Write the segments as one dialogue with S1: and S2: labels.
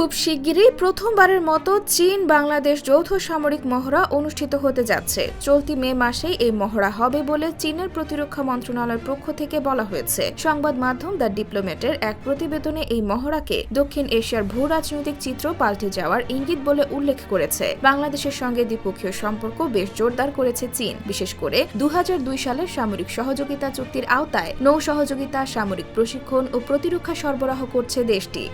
S1: খুব শিগগিরই প্রথমবারের মতো চীন, বাংলাদেশ যৌথ সামরিক মহড়া অনুষ্ঠিত হতে যাচ্ছে। চলতি মে মাসেই এই মহড়া হবে বলে চীনের প্রতিরক্ষা মন্ত্রণালয়ের পক্ষ থেকে বলা হয়েছে। সংবাদ মাধ্যম দ্য ডিপ্লোমেটের এক প্রতিবেদনে এই মহড়াকে দক্ষিণ এশিয়ার ভূ রাজনৈতিক চিত্র পাল্টে যাওয়ার ইঙ্গিত বলে উল্লেখ করেছে। বাংলাদেশের সঙ্গে দ্বিপক্ষীয় সম্পর্ক বেশ জোরদার করেছে চীন। বিশেষ করে দু হাজার দুই সালের সামরিক সহযোগিতা চুক্তির আওতায় নৌ সহযোগিতা, সামরিক প্রশিক্ষণ ও প্রতিরক্ষা সরবরাহ করছে দেশটি।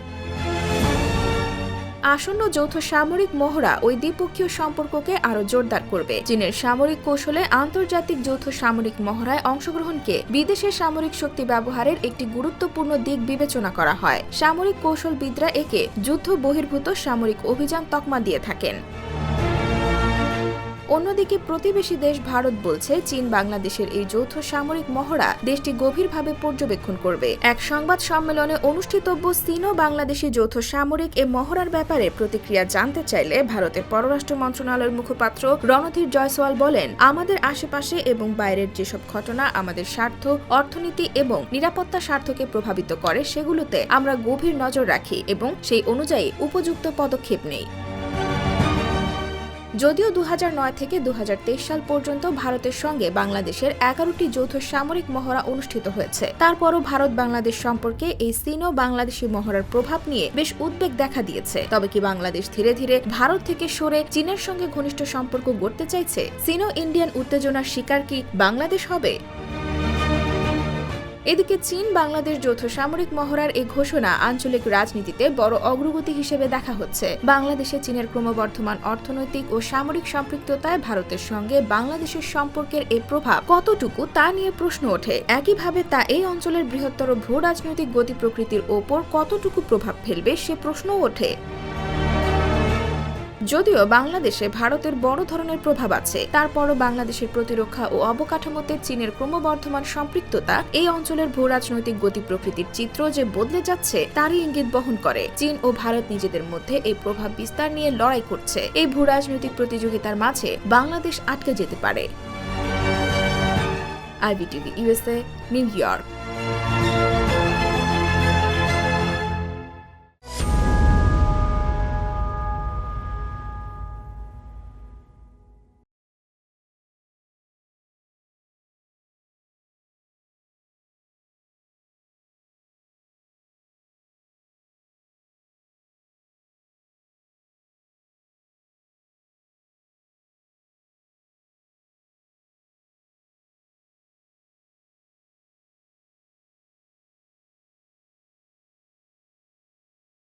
S1: আসন্ন যৌথ সামরিক মহড়া ওই দ্বিপক্ষীয় সম্পর্ককে আরও জোরদার করবে। চীনের সামরিক কৌশলে আন্তর্জাতিক যৌথ সামরিক মহড়ায় অংশগ্রহণকে বিদেশের সামরিক শক্তি ব্যবহারের একটি গুরুত্বপূর্ণ দিক বিবেচনা করা হয়। সামরিক কৌশলবিদরা একে যুদ্ধ বহির্ভূত সামরিক অভিযান তকমা দিয়ে থাকেন। অন্যদিকে প্রতিবেশী দেশ ভারত বলছে, চীন বাংলাদেশের এই যৌথ সামরিক মহড়া দেশটি গভীরভাবে পর্যবেক্ষণ করবে। এক সংবাদ সম্মেলনে অনুষ্ঠিতব্য ও বাংলাদেশি যৌথ সামরিক এ মহড়ার ব্যাপারে প্রতিক্রিয়া জানতে চাইলে ভারতের পররাষ্ট্র মন্ত্রণালয়ের মুখপাত্র রণধীর জয়সওয়াল বলেন, আমাদের আশেপাশে এবং বাইরের যেসব ঘটনা আমাদের স্বার্থ, অর্থনীতি এবং নিরাপত্তা স্বার্থকে প্রভাবিত করে, সেগুলোতে আমরা গভীর নজর রাখি এবং সেই অনুযায়ী উপযুক্ত পদক্ষেপ নেই। যদিও দু হাজার নয় থেকে দুহাজার তেইশ সাল পর্যন্ত ভারতের সঙ্গে বাংলাদেশের এগারোটি যৌথ সামরিক মহড়া অনুষ্ঠিত হয়েছে। তারপরও ভারত বাংলাদেশ সম্পর্কে এই সিনো বাংলাদেশি মহড়ার প্রভাব নিয়ে বেশ উদ্বেগ দেখা দিয়েছে। তবে কি বাংলাদেশ ধীরে ধীরে ভারত থেকে সরে চীনের সঙ্গে ঘনিষ্ঠ সম্পর্ক গড়তে চাইছে? সিনো ইন্ডিয়ান উত্তেজনার শিকার কি বাংলাদেশ হবে? এদিকে চীন, বাংলাদেশ যৌথ সামরিক মহড়ার এই ঘোষণা আঞ্চলিক রাজনীতিতে বড় অগ্রগতি হিসেবে দেখা হচ্ছে। বাংলাদেশে চীনের ক্রমবর্ধমান অর্থনৈতিক ও সামরিক সম্পৃক্ততায় ভারতের সঙ্গে বাংলাদেশের সম্পর্কের এই প্রভাব কতটুকু তা নিয়ে প্রশ্ন ওঠে। একইভাবে তা এই অঞ্চলের বৃহত্তর ভূ রাজনৈতিক গতি প্রকৃতির ওপর কতটুকু প্রভাব ফেলবে সে প্রশ্নও ওঠে। যদিও বাংলাদেশে ভারতের বড় ধরনের প্রভাব আছে, তারপরও বাংলাদেশের প্রতিরক্ষা ও অবকাঠামোতে চীনের ক্রমবর্ধমান সম্পৃক্ততা এই অঞ্চলের ভূ রাজনৈতিক গতি প্রকৃতির চিত্র যে বদলে যাচ্ছে, তারই ইঙ্গিত বহন করে। চীন ও ভারত নিজেদের মধ্যে এই প্রভাব বিস্তার নিয়ে লড়াই করছে। এই ভূ রাজনৈতিক প্রতিযোগিতার মাঝে বাংলাদেশ আটকে যেতে পারে। IBTV USA New York.